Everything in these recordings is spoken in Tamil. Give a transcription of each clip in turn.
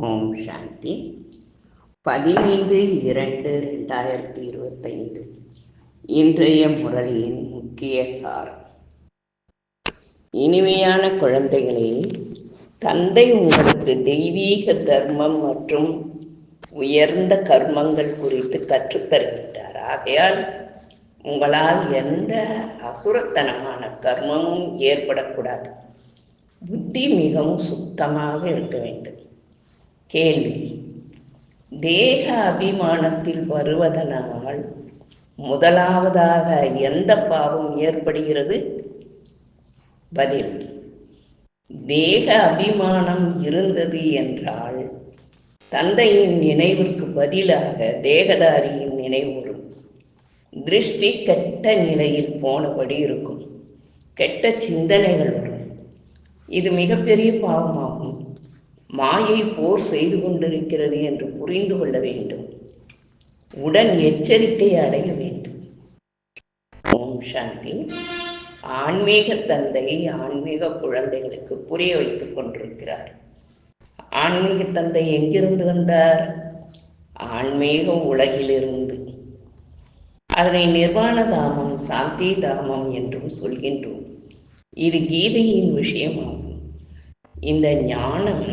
ஓம் சாந்தி. பதினைந்து இரண்டு ரெண்டாயிரத்தி இருபத்தைந்து. இன்றைய முரளியின் முக்கிய சாரம். இனிமையான குழந்தைகளே தந்தை உங்களுக்கு தெய்வீக தர்மம் மற்றும் உயர்ந்த கர்மங்கள் குறித்து கற்றுத்தருகின்றார். ஆகையால் உங்களால் எந்த அசுரத்தனமான கர்மமும் ஏற்படக்கூடாது. புத்தி மிகவும் சுத்தமாக இருக்க வேண்டும். கேள்வி. தேக அபிமானத்தில் வருவதனால் முதலாவதாக எந்த பாவம் ஏற்படுகிறது? பதில். தேக அபிமானம் இருந்தது என்றால் தந்தையின் நினைவிற்கு பதிலாக தேகதாரியின் நினைவு வரும். திருஷ்டி கெட்ட நிலையில் போனபடி இருக்கும். கெட்ட சிந்தனைகள் வரும். இது மிகப்பெரிய பாவமாகும். மாயை போர் செய்து கொண்டிருக்கிறது என்று புரிந்து கொள்ள வேண்டும். உடன் எச்சரிக்கை அடைய வேண்டும். ஓம் சாந்தி. ஆன்மீக தந்தை ஆன்மீக குழந்தைகளுக்கு புரிய வைத்துக் கொண்டிருக்கிறார். ஆன்மீக தந்தை எங்கிருந்து வந்தார்? ஆன்மீக உலகிலிருந்து. அதனை நிர்வாண தாமம் சாந்தி தாமம் என்றும் சொல்கின்றோம். இது கீதையின் விஷயமாகும். இந்த ஞானம்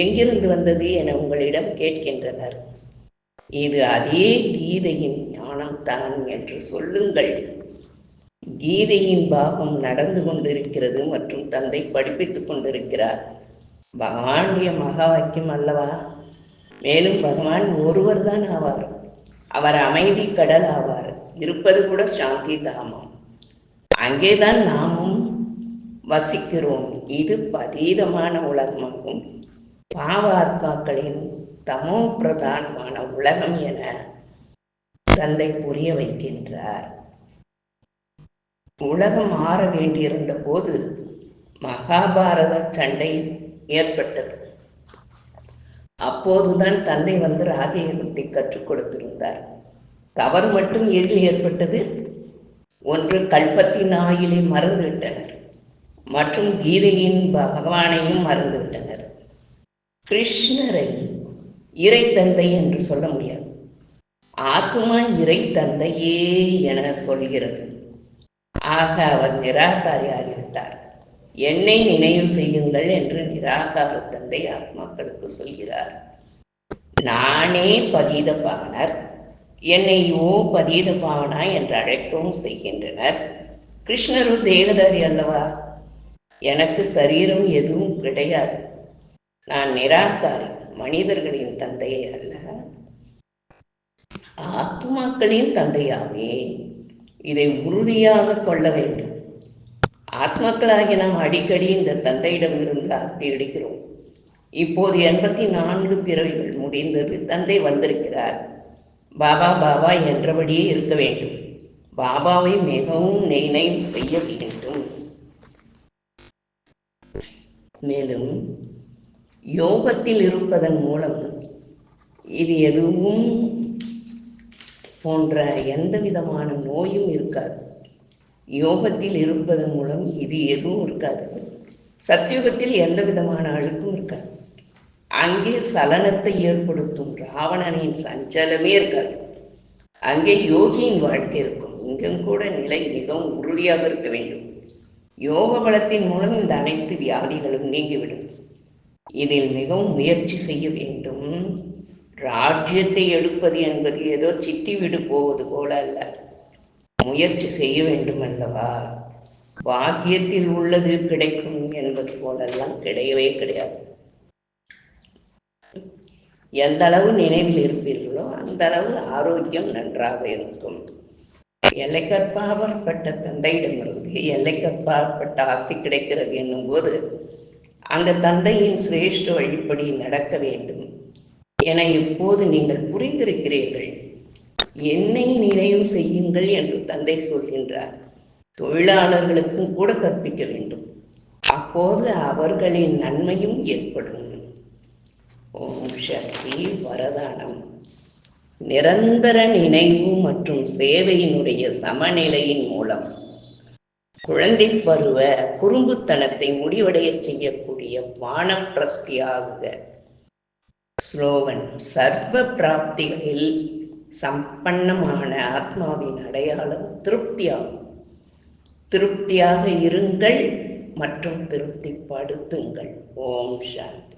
எங்கிருந்து வந்தது என உங்களிடம் கேட்கின்றனர். இது அதே கீதையின் ஞானம்தான் என்று சொல்லுங்கள். கீதையின் பாகம் நடந்து கொண்டிருக்கிறது மற்றும் தந்தை படிப்பித்துக் கொண்டிருக்கிறார். பகவானுடைய மகா வாக்கியம் அல்லவா? மேலும் பகவான் ஒருவர் தான் ஆவார். அவர் அமைதி கடல் ஆவார். இருப்பது கூட சாந்தி தாமம். அங்கேதான் நாமும் வசிக்கிறோம். இது பதீதமான உலகமாகும். பாவாத்மாக்களின் தமோ பிரதானமான உலகம் என தந்தை புரிய வைக்கின்றார். உலகம் மாற வேண்டியிருந்த போது மகாபாரத சண்டை ஏற்பட்டது. அப்போதுதான் தந்தை வந்து ராஜயோகத்தை கற்றுக் கொடுத்திருந்தார். தவறு மட்டும் எதில் ஏற்பட்டது. ஒன்று கல்பத்தின் ஆயிலை மறந்துவிட்டனர். மற்றும் கீதையின் பகவானையும் மறந்துவிட்டனர் கிருஷ்ணரை இறை தந்தை என்று சொல்ல முடியாது. ஆத்மா இறை தந்தையே என சொல்கிறது. ஆக அவர் நிராகாரி ஆகிவிட்டார். என்னை நினைவு செய்யுங்கள் என்று நிராகார தந்தை ஆத்மாக்களுக்கு சொல்கிறார். நானே பதீத பாவனர். என்னையோ ஓ பதீத பாவனா என்று அழைக்கவும் செய்கின்றனர். கிருஷ்ணரும் தேவதாரி அல்லவா? எனக்கு சரீரம் எதுவும் கிடையாது. நான் நிராகாரி மனிதர்களின் தந்தையே அல்ல. ஆத்மாக்களின் தந்தையாமே. இதை உறுதியாக கொள்ள வேண்டும். ஆத்மாக்களாகி நாம் அடிக்கடி இந்த தந்தையிடமிருந்து ஆஸ்தி எடுக்கிறோம் இப்போது எண்பத்தி நான்கு பிறவிகள் முடிந்தது தந்தை வந்திருக்கிறார். பாபா பாபா என்றபடியே இருக்க வேண்டும். பாபாவை மிகவும் நினைவு செய்ய வேண்டும். மேலும் யோகத்தில் இருப்பதன் மூலம் இது எதுவும் போன்ற எந்த விதமான நோயும் இருக்காது. யோகத்தில் இருப்பதன் மூலம் இது எதுவும் இருக்காது. சத்தியுகத்தில் எந்த விதமான அழுக்கும் இருக்காது. அங்கே சலனத்தை ஏற்படுத்தும் ராவணனின் சஞ்சலமே இருக்காது. அங்கே யோகியின் வாழ்க்கை இருக்கும். இங்கும் கூட நிலை மிகவும் உறுதியாக இருக்க வேண்டும். யோக பலத்தின் மூலம் இந்த அனைத்து வியாதிகளும் நீங்கிவிடும். இதில் மிகவும் முயற்சி செய்ய வேண்டும். ராஜ்யத்தை எடுப்பது என்பது ஏதோ சித்தி விடு போவது போல அல்ல. முயற்சி செய்ய வேண்டும் அல்லவா? பாக்கியத்தில் உள்ளது கிடைக்கும் என்பது போலெல்லாம் கிடையவே கிடையாது. எந்த அளவு நினைவில் இருப்பீர்களோ அந்த அளவு ஆரோக்கியம் நன்றாக இருக்கும். எல்லைக்கற்பாவற்பட்ட தந்தையிடமிருந்து எல்லைக்கற்பாற்பட்ட ஆஸ்தி கிடைக்கிறது என்னும்போது அந்த தந்தையின் சிரேஷ்ட வழிப்படி நடக்க வேண்டும் என இப்போது நீங்கள் புரிந்திருக்கிறீர்கள். என்னை நினைவு செய்யுங்கள் என்று தந்தை சொல்கின்றார். தொழிலாளர்களுக்கும் கூட கற்பிக்க வேண்டும். அப்போது அவர்களின் நன்மையும் ஏற்படும். ஓம் சக்தி வரதானம். நிரந்தர நினைவு மற்றும் சேவையினுடைய சமநிலையின் மூலம். குழந்தை பருவ குறும்புத்தனத்தை முடிவடைய செய்யக்கூடிய வானப்பிரஸ்தி ஆகுக ஸ்லோகன் சர்வ பிராப்திகளில் சம்பன்னமான ஆத்மாவின் அடையாளம் திருப்தியாகும். திருப்தியாக இருங்கள் மற்றும் திருப்திப்படுத்துங்கள். ஓம் சாந்தி.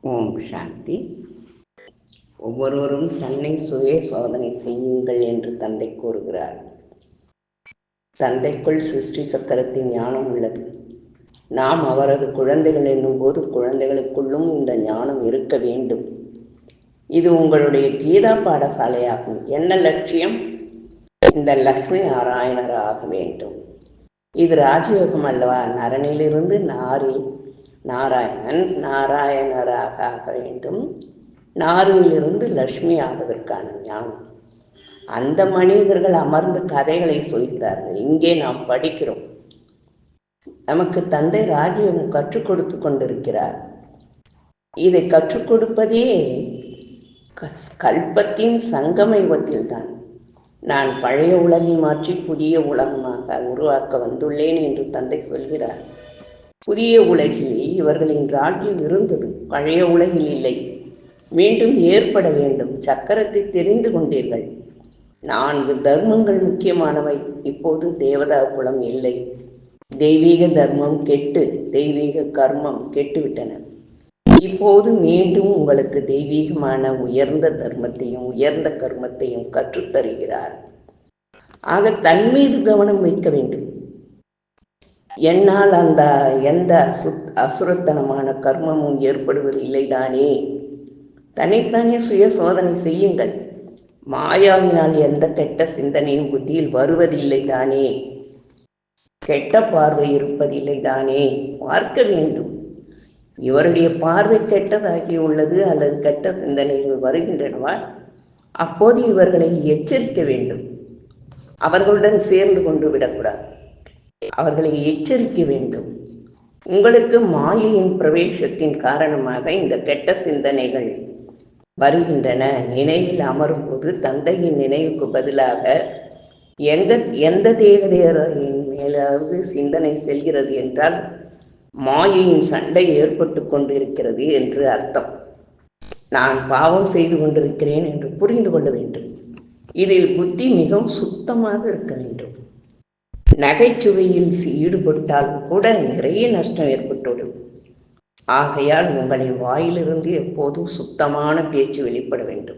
ஓம் சாந்தி. ஒவ்வொருவரும் தன்னை சுய சோதனை செய்யுங்கள் என்று தந்தை கூறுகிறார். தந்தைக்குள் சிருஷ்டி சக்கரத்தின் ஞானம் உள்ளது. நாம் அவரது குழந்தைகள் என்னும்போது குழந்தைகளுக்குள்ளும் இந்த ஞானம் இருக்க வேண்டும். இது உங்களுடைய கீதா பாடசாலையாகும். என்ன லட்சியம்? இந்த லக்ஷ்மி நாராயணர் ஆக வேண்டும். இது ராஜயோகம் அல்லவா? நரனிலிருந்து நாரி நாராயணன் நாராயணராக ஆக வேண்டும். நாரியிலிருந்து லக்ஷ்மி ஆவதற்கான ஞானம். அந்த மனிதர்கள் அமர்ந்து கதைகளை சொல்கிறார்கள். இங்கே நாம் படிக்கிறோம். நமக்கு தந்தை ராஜயோகம் கற்றுக் கொடுத்து கொண்டிருக்கிறார். இதை கற்றுக் கொடுப்பதே கல்பத்தின் சங்கமயுகத்தில் தான். நான் பழைய உலகை மாற்றி புதிய உலகமாக உருவாக்க வந்துள்ளேன் என்று தந்தை சொல்கிறார். புதிய உலகில் இவர்களின் ராஜ்யம் இருந்தது. பழைய உலகில் இல்லை. மீண்டும் ஏற்பட வேண்டும். சக்கரத்தை தெரிந்து கொண்டீர்கள். நான்கு தர்மங்கள் முக்கியமானவை. இப்போது தேவதா குலம் இல்லை. தெய்வீக தர்மம் கெட்டு தெய்வீக கர்மம் கெட்டுவிட்டன. இப்போது மீண்டும் உங்களுக்கு தெய்வீகமான உயர்ந்த தர்மத்தையும் உயர்ந்த கர்மத்தையும் கற்றுத்தருகிறார். ஆக தன் மீது கவனம் வைக்க வேண்டும். என்னால் அந்த எந்த அசு அசுரத்தனமான கர்மமும் ஏற்படுவது தானே தன்னைத்தானே சுய சோதனை செய்யுங்கள். மாயாவினால் எந்த கெட்ட சிந்தனையும் புத்தியில் வருவதில்லை தானே. கெட்ட பார்வை இருப்பதில்லை தானே. பார்க்க வேண்டும். இவருடைய பார்வை கெட்டதாகி உள்ளது அல்லது கெட்ட சிந்தனைகள் வருகின்றனவா? அப்போது இவர்களை எச்சரிக்க வேண்டும். அவர்களுடன் சேர்ந்து கொண்டு விடக்கூடாது. அவர்களை எச்சரிக்க வேண்டும். உங்களுக்கு மாயையின் பிரவேசத்தின் காரணமாக இந்த கெட்ட சிந்தனைகள் வருகின்றன. நினைவில் அமரும்போது தந்தையின் நினைவுக்கு பதிலாக எங்க எந்த தேவதையரின் மேலாவது சிந்தனை செல்கிறது என்றால் மாயையின் சண்டை ஏற்பட்டு கொண்டிருக்கிறது என்று அர்த்தம். நான் பாவம் செய்து கொண்டிருக்கிறேன் என்று புரிந்து கொள்ள வேண்டும். இதில் புத்தி மிகவும் சுத்தமாக இருக்க வேண்டும். நகைச்சுவையில் ஈடுபட்டாலும் கூட நிறைய நஷ்டம் ஏற்பட்டுவிடும். ஆகையால் உங்களின் வாயிலிருந்து எப்போதும் சுத்தமான பேச்சு வெளிப்பட வேண்டும்.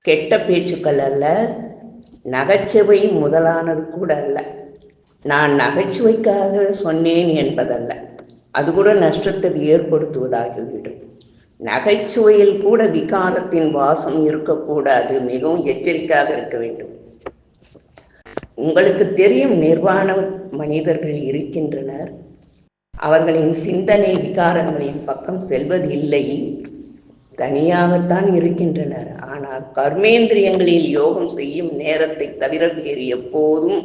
கெட்ட பேச்சுக்கள் அல்ல நகைச்சுவை முதலானது கூட அல்ல. நான் நகைச்சுவைக்காக சொன்னேன் என்பதல்ல. அது கூட நஷ்டத்தை ஏற்படுத்துவதாகிவிடும் நகைச்சுவையில் கூட விகாரத்தின் வாசம் இருக்கக்கூடாது மிகவும் எச்சரிக்கையாக இருக்க வேண்டும். உங்களுக்கு தெரியும் நிர்வாண மனிதர்கள் இருக்கின்றனர். அவர்களின் சிந்தனை விகாரங்களின் பக்கம் செல்வதில்லை. தனியாகத்தான் இருக்கின்றனர். ஆனால் கர்மேந்திரியங்களில் யோகம் செய்யும் நேரத்தை தவிர வேறு எப்போதும்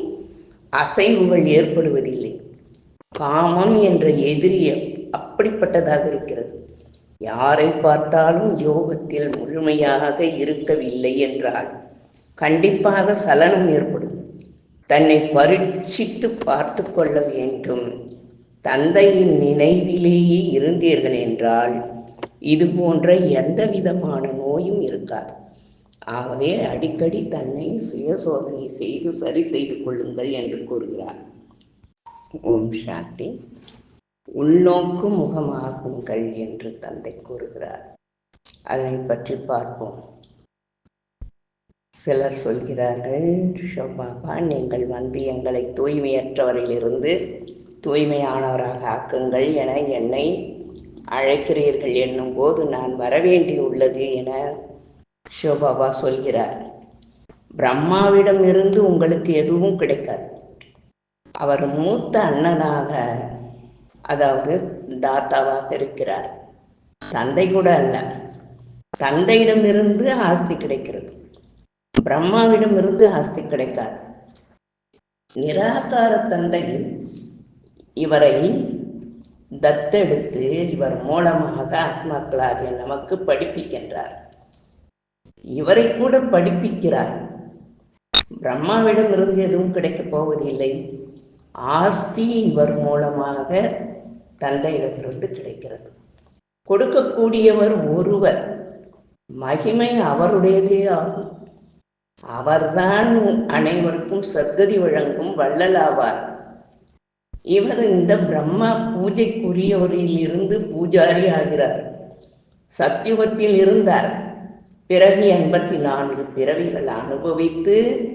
அசைவுகள் ஏற்படுவதில்லை. காமம் என்ற எதிரி அப்படிப்பட்டதாக இருக்கிறது. யாரை பார்த்தாலும் யோகத்தில் முழுமையாக இருக்கவில்லை என்றால் கண்டிப்பாக சலனம் ஏற்படும். தன்னை பரீட்சித்து பார்த்து கொள்ள வேண்டும். தந்தையின் நினைவிலேயே இருந்தீர்கள் என்றால் இது போன்ற எந்த விதமான நோயும் இருக்காது. ஆகவே அடிக்கடி தன்னை சுய சோதனை செய்து சரி செய்து கொள்ளுங்கள் என்று கூறுகிறார். ஓம் சாந்தி. உள்நோக்கு முகமாகுங்கள் என்று தந்தை கூறுகிறார். அதனை பற்றி பார்ப்போம். சிலர் சொல்கிறார்கள் ஷோபாபா நீங்கள் வந்து எங்களை தூய்மையற்றவரிலிருந்து தூய்மையானவராக ஆக்குங்கள் என என்னை அழைக்கிறீர்கள் என்னும் போது நான் வரவேண்டியுள்ளது என சிவபாபா சொல்கிறார். பிரம்மாவிடம் இருந்து உங்களுக்கு எதுவும் கிடைக்காது. அவர் மூத்த அண்ணனாக அதாவது தாத்தாவாக இருக்கிறார். தந்தை கூட அல்ல. தந்தையிடமிருந்து ஆஸ்தி கிடைக்கிறது. பிரம்மாவிடமிருந்து ஆஸ்தி கிடைக்காது. நிராகார தந்தை இவரை தத்தெடுத்து இவர் மூலமாக ஆத்மாக்களாகிய நமக்கு படிப்பிக்கின்றார். இவரை கூட படிப்பிக்கிறார். பிரம்மாவிடம் இருந்து எதுவும் கிடைக்கப் போவதில்லை. ஆஸ்தி இவர் மூலமாக தந்தையிடமிருந்து கிடைக்கிறது. கொடுக்கக்கூடியவர் ஒருவர். மகிமை அவருடையதே ஆகும். அவர்தான் அனைவருக்கும் சத்கதி வழங்கும் வள்ளலாவார். இவர் இந்த பிரம்மா பூஜைக்குரியவரில் இருந்து பூஜாரி ஆகிறார். சத்தியுகத்தில் இருந்தார். பிறகு எண்பத்தி நான்கு பிறவிகள் அனுபவித்து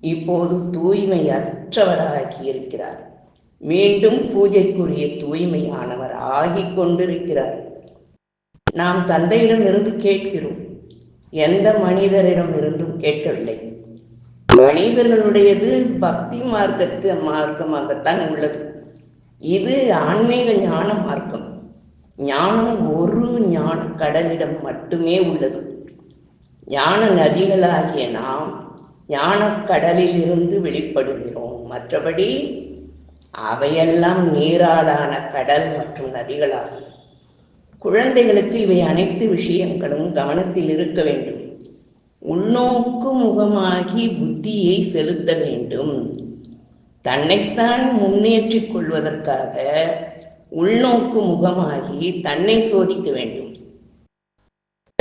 இப்போது தூய்மையற்றவராகி இருக்கிறார் மீண்டும் பூஜைக்குரிய தூய்மையானவர் ஆகிக் கொண்டிருக்கிறார். நாம் தந்தையிடம் இருந்து கேட்கிறோம். எந்த மனிதரிடம் இருந்தும் கேட்கவில்லை. மனிதர்களுடையது பக்தி மார்க்கத்து மார்க்கமாகத்தான் உள்ளது. இது ஆன்மீக ஞான மார்க்கம். ஞானம் ஒரு ஞான கடலிடம் மட்டுமே உள்ளது. ஞான நதிகளாகிய நாம் ஞானக் கடலில் இருந்து வெளிப்படுகிறோம். மற்றபடி அவையெல்லாம் நீராலான கடல் மற்றும் நதிகளாகும். குழந்தைகளுக்கு இவை அனைத்து விஷயங்களும் கவனத்தில் இருக்க வேண்டும். உள்நோக்கு முகமாகி புத்தியை செலுத்த வேண்டும். தன்னைத்தான் முன்னேற்றிக் கொள்வதற்காக உள்நோக்கு முகமாகி தன்னை சோதிக்க வேண்டும்.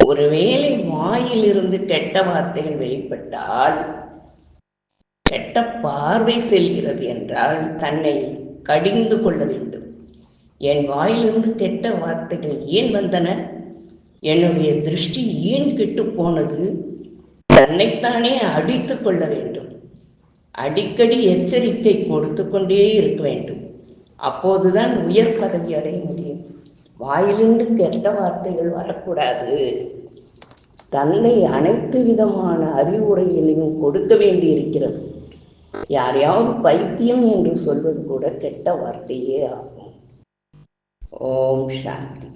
ஒருவேளை வாயிலிருந்து கெட்ட வார்த்தைகள் வெளிப்பட்டால் கெட்ட பார்வை செல்கிறது என்றால் தன்னை கடிந்து கொள்ள வேண்டும். என் வாயிலிருந்து கெட்ட வார்த்தைகள் ஏன் வந்தன? என்னுடைய திருஷ்டி ஏன் கெட்டு போனது? தன்னைத்தானே அடித்து கொள்ள வேண்டும். அடிக்கடி எச்சரிக்கை கொடுத்து கொண்டே இருக்க வேண்டும். அப்போதுதான் உயர் பதவி அடைய முடியும். வாயிலிருந்து கெட்ட வார்த்தைகள் வரக்கூடாது. தன்னை அனைத்து விதமான அறிவுரைகளையும் கொடுக்க வேண்டியிருக்கிறது. யாரையாவது பைத்தியம் என்று சொல்வது கூட கெட்ட வார்த்தையே ஆகும். ஓம் சாந்தி.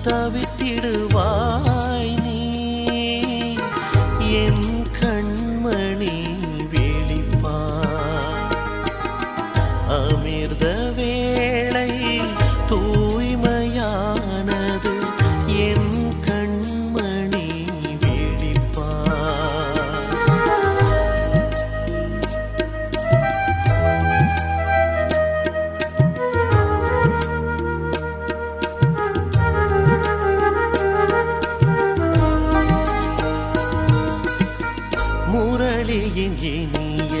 சோம்பல் மகளியின் இனிய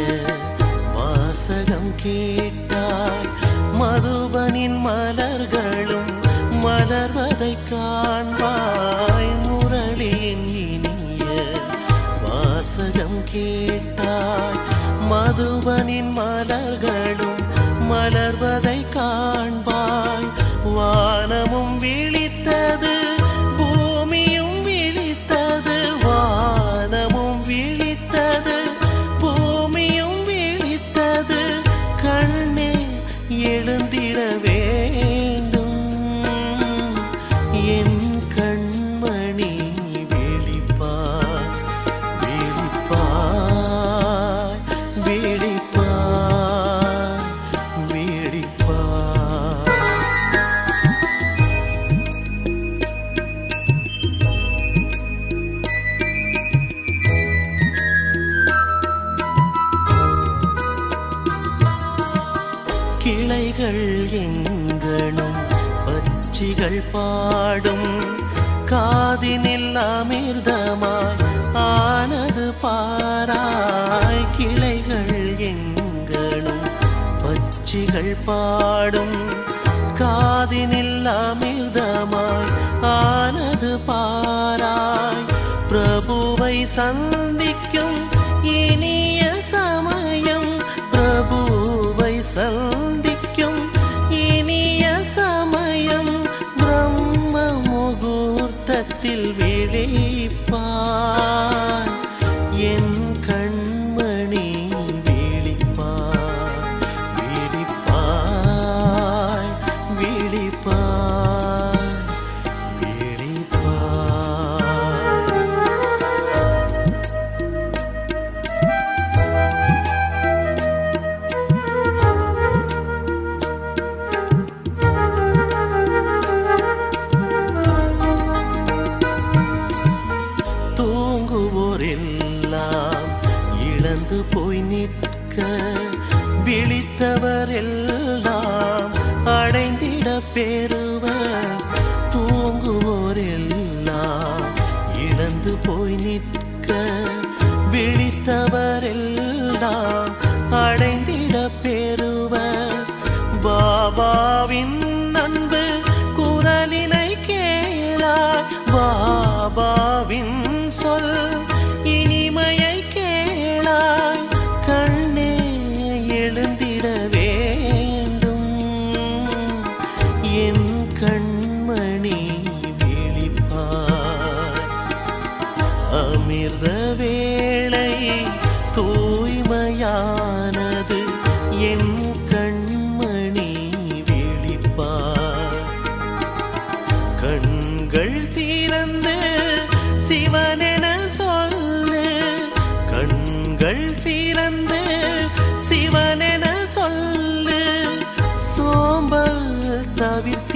வாசகம் கேட்டாய் மதுபனின் மலர்களும் மலர்வதை காண்பாய். முரளியின் இனிய வாசகம் கேட்டாய் மதுபனின் மலர்களும் மலர்வதை காண்பாய். கிளைகள் எங்கனும் பச்சிகள் பாடும். காதினில் அமிர்தமாய் ஆனது பாராய். கிளைகள் எங்கனும் பச்சிகள் பாடும். காதினில் அமிர்தமாய் ஆனது பாராய். பிரபுவை சந்திக்கும் இனி பிரபுவை சந்திக்கும் இனிய சமயம் பிரம்ம முகூர்த்தத்தில் இழந்து போய் நிற்க விழித்தவர் எல்லாம் அடைந்திட பேரு. தவிர்த்திடுவாய்